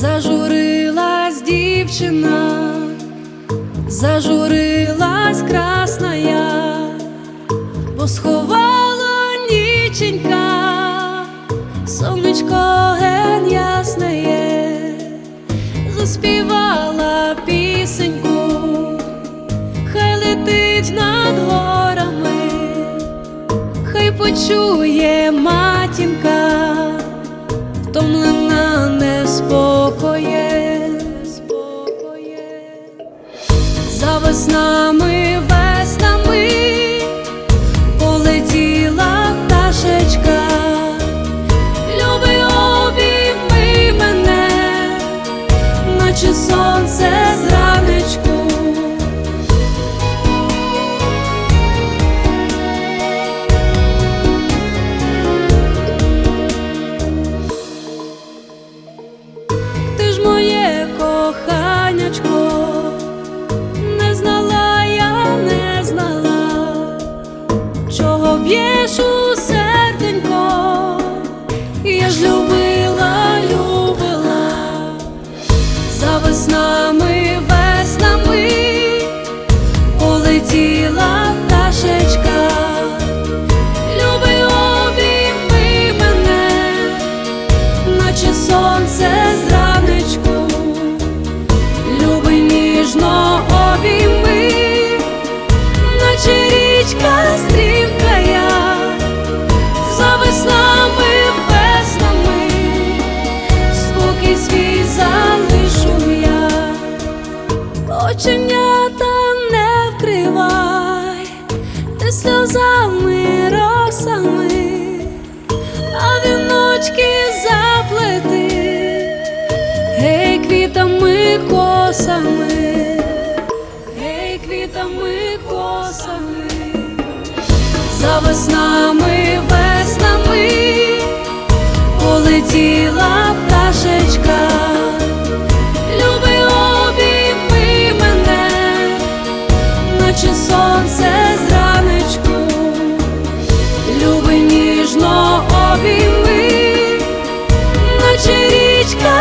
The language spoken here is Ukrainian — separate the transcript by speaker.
Speaker 1: Зажурилась дівчина, зажурилась красна я, бо сховала ніченька, сонечко ген ясне заспівала пісеньку, хай летить над горами, хай почує матінка неспокоєм, спокоє за веснами, квітами косами, гей, квітами косами, за веснами, веснами полетіла пташечка, люби обійми мене, наче сонце зранечку, люби ніжно обійми, наче річка.